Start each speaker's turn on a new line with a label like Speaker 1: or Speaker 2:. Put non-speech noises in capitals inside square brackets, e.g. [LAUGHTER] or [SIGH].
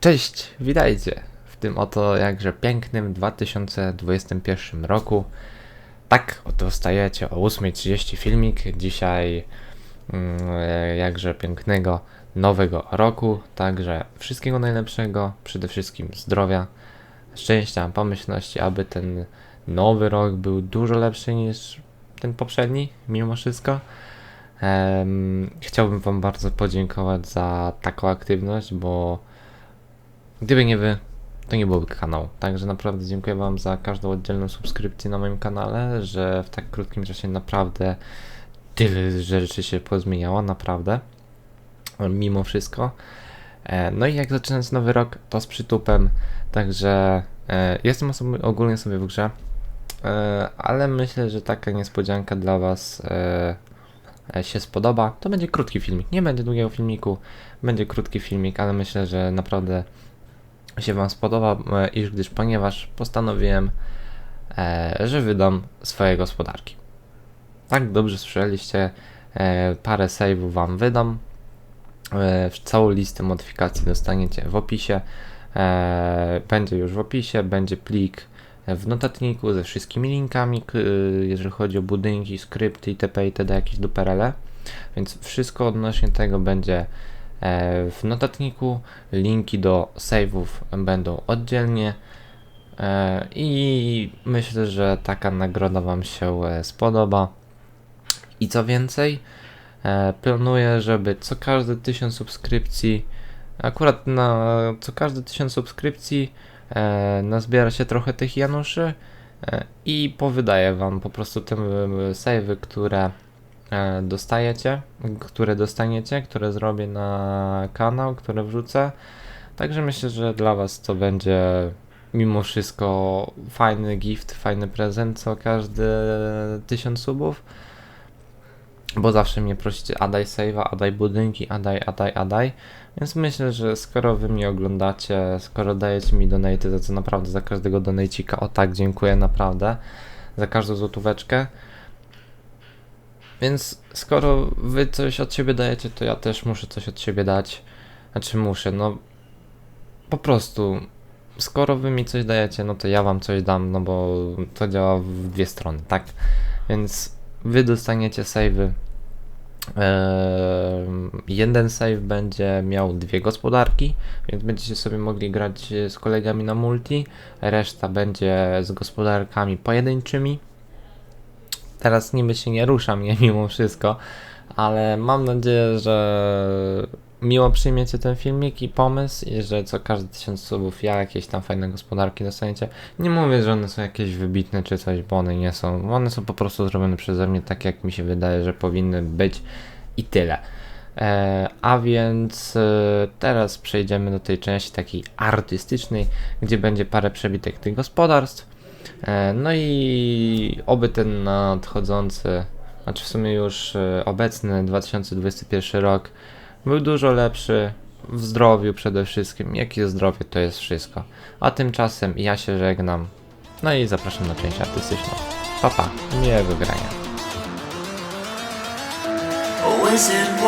Speaker 1: Cześć, witajcie w tym oto jakże pięknym 2021 roku. Tak, oto wstajecie o 8.30 filmik. Dzisiaj mm, jakże pięknego nowego roku. Także wszystkiego najlepszego, przede wszystkim zdrowia, szczęścia, pomyślności, aby ten nowy rok był dużo lepszy niż ten poprzedni, mimo wszystko. Chciałbym Wam bardzo podziękować za taką aktywność, bo Gdyby nie wy, to nie byłoby kanału. Także naprawdę dziękuję Wam za każdą oddzielną subskrypcję na moim kanale, że w tak krótkim czasie naprawdę tyle rzeczy się pozmieniało, naprawdę. Mimo wszystko. E, No i jak zaczynać nowy rok, to z przytupem. Także e, jestem osoby, ogólnie sobie w grze, e, ale myślę, że taka niespodzianka dla Was się spodoba. To będzie krótki filmik. Nie będzie długiego filmiku, będzie krótki filmik, ale myślę, że naprawdę się Wam spodoba, e, iż gdyż ponieważ postanowiłem, e, że wydam swoje gospodarki. Tak, dobrze słyszeliście, e, parę save'ów Wam wydam. E, całą listę modyfikacji dostaniecie w opisie. E, będzie już w opisie, będzie plik w notatniku ze wszystkimi linkami, k- jeżeli chodzi o budynki, skrypty itp. itd. jakieś duperele. Więc wszystko odnośnie tego będzie e, w notatniku. Linki do save'ów będą oddzielnie. E, I myślę, że taka nagroda Wam się e, spodoba. I co więcej, e, planuję, żeby co każde 1000 subskrypcji, akurat na co każde 1000 subskrypcji, e, nazbiera się trochę tych Januszy e, i powydaję Wam po prostu te e, save'y, które e, dostajecie, które dostaniecie, które zrobię na kanał, które wrzucę. Także myślę, że dla Was to będzie mimo wszystko fajny gift, fajny prezent co każdy 1000 subów. Bo zawsze mnie prosicie, a daj save'a, a daj budynki, a daj, a daj, a daj. Więc myślę, że skoro wy mnie oglądacie, skoro dajecie mi donate, za co naprawdę za każdego donatecika, o tak, dziękuję naprawdę, za każdą złotóweczkę. Więc skoro wy coś od siebie dajecie, to ja też muszę coś od siebie dać. Znaczy muszę, no po prostu. Skoro wy mi coś dajecie, no to ja wam coś dam, no bo to działa w dwie strony, tak? Więc wy dostaniecie savey. jeden save będzie miał dwie gospodarki, więc będziecie sobie mogli grać z kolegami na multi. Reszta będzie z gospodarkami pojedynczymi. Teraz niby się nie rusza mnie [LAUGHS] mimo wszystko, ale mam nadzieję, że miło przyjmiecie ten filmik i pomysł i że co każdy tysiąc subów ja jakieś tam fajne gospodarki dostaniecie. Nie mówię, że one są jakieś wybitne czy coś, bo one nie są. One są po prostu zrobione przeze mnie tak, jak mi się wydaje, że powinny być i tyle. E, a więc e, teraz przejdziemy do tej części takiej artystycznej, gdzie będzie parę przebitek tych gospodarstw. E, no i oby ten nadchodzący, znaczy w sumie już e, obecny 2021 rok był dużo lepszy w zdrowiu przede wszystkim. Jakie zdrowie to jest wszystko. A tymczasem ja się żegnam. No i zapraszam na część artystyczną. Papa, pa, miłego grania.
Speaker 2: Wizard,